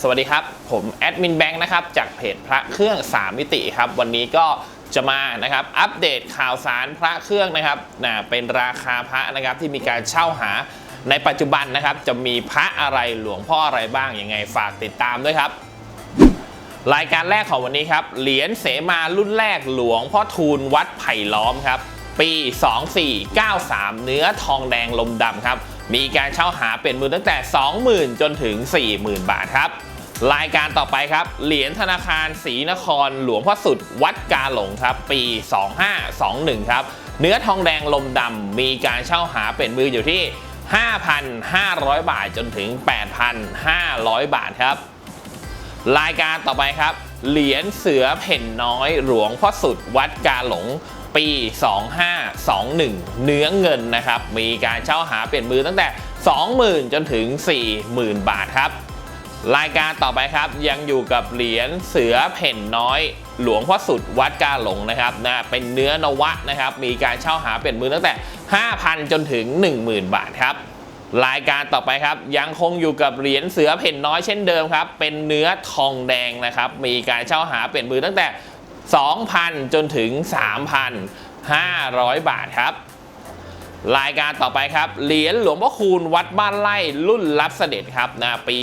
สวัสดีครับ ผมแอดมินแบงค์นะครับจากเพจพระเครื่อง 3 มิติครับ วันนี้ก็จะมานะครับอัปเดตข่าวสารพระเครื่องนะครับนะเป็นราคาพระนะครับที่มีการเช่าหาในปัจจุบันนะครับ จะมีพระอะไรหลวงพ่ออะไรบ้างยังไงฝากติดตามด้วยครับ รายการแรกของวันนี้ครับเหรียญเสมารุ่นแรกหลวงพ่อทูลวัดไผ่ล้อมครับ ปี 2493 เนื้อทองแดงลมดำครับ มีการเช่าหาเป็นมือตั้งแต่ 20,000 จนถึง 40,000 บาทครับ รายการต่อไปครับ เหรียญธนาคารศรีนครหลวงพ่อสุดวัดกาหลงครับ ปี 2521 ครับ เนื้อทองแดงลมดำมีการเช่าหาเป็นมืออยู่ที่ 5,500 บาทจนถึง 8,500 บาทครับ รายการต่อไปครับ เหรียญเสือเพ่นน้อยหลวงพ่อสุดวัดกาหลง ปี 2521 เนื้อเงินนะครับ มีการเช่าหาเปลี่ยนมือตั้งแต่ 20,000 จนถึง 40,000 บาทครับ รายการต่อไปครับยังอยู่กับเหรียญเสือเพ่นน้อย หลวงพ่อสุดวัดกาหลงนะครับนะเป็นเนื้อนวะนะครับ มีการเช่าหาเปลี่ยนมือตั้งแต่ 5,000 จนถึง 10,000 บาทครับรายการต่อไปครับยังคงอยู่กับเหรียญเสือเพ่นน้อยเช่นเดิมครับ เป็นเนื้อทองแดงนะครับ มีการเช่าหาเปลี่ยนมือตั้งแต่ 2,000 จนถึง 3,500 บาทครับ รายการต่อไปครับ เหรียญหลวงพ่อคูณวัดบ้านไร่รุ่นรับเสด็จครับนะปี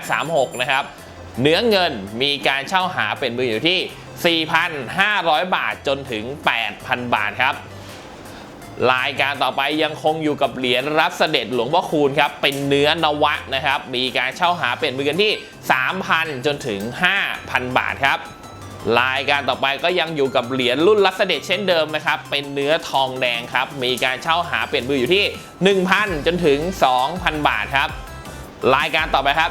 2536 นะครับ เนื้อเงินมีการเช่าหาเป็นมืออยู่ที่ 4,500 บาทจนถึง 8,000 บาทครับรายการต่อไปยังคงอยู่กับเหรียญรับเสด็จหลวงพ่อคูณครับ เป็นเนื้อนวะนะครับ มีการเช่าหาเปลี่ยนมือกันที่ 3,000 จนถึง 5,000 บาทครับ รายการต่อไปก็ยังอยู่กับเหรียญรุ่นรับเสด็จเช่นเดิมนะครับ เป็นเนื้อทองแดงครับ มีการเช่าหาเปลี่ยนมืออยู่ที่ 1,000 จนถึง 2,000 บาทครับ รายการต่อไปครับ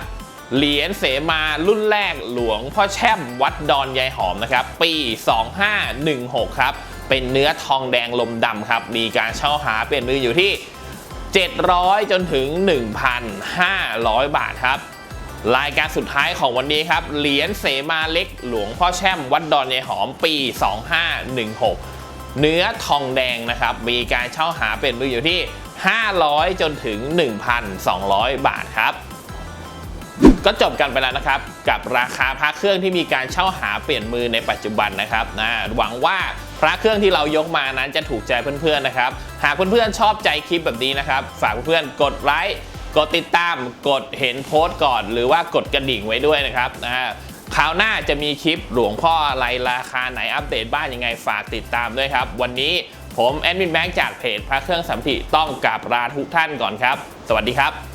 เหรียญเสมารุ่นแรกหลวงพ่อแช่มวัดดอนยายหอมนะครับ ปี 2516 ครับ เป็นเนื้อทองแดงลมดำครับ มีการเช่าหาเปลี่ยนมืออยู่ที่ 700 จนถึง 1,500 บาทครับ รายการสุดท้ายของวันนี้ครับ เหรียญเสมาเล็กหลวงพ่อแช่มวัดดอนยายหอมปี 2516 เนื้อทองแดงนะครับ มีการเช่าหาเป็นมืออยู่ที่ 500 จนถึง 1,200 บาทครับ ก็จบกันไปแล้วนะครับ กับราคาพระเครื่องที่มีการเช่าหาเปลี่ยนมือในปัจจุบันนะครับนะหวังว่าพระเครื่องที่เรายกมานั้นจะถูกใจเพื่อนๆนะครับ หากเพื่อนๆชอบใจคลิปแบบนี้นะครับ ฝากเพื่อนๆกดไลค์ กดติดตามกดเห็นโพสต์ก่อน หรือว่ากดกระดิ่งไว้ด้วยนะครับนะคราวหน้าจะมีคลิปหลวงพ่ออะไรราคาไหนอัปเดตบ้านยังไงฝากติดตามด้วยครับ วันนี้ผมแอดมินแบงค์จากเพจพระเครื่องสัมผัสต้องกราบลาทุกท่านก่อนครับ สวัสดีครับ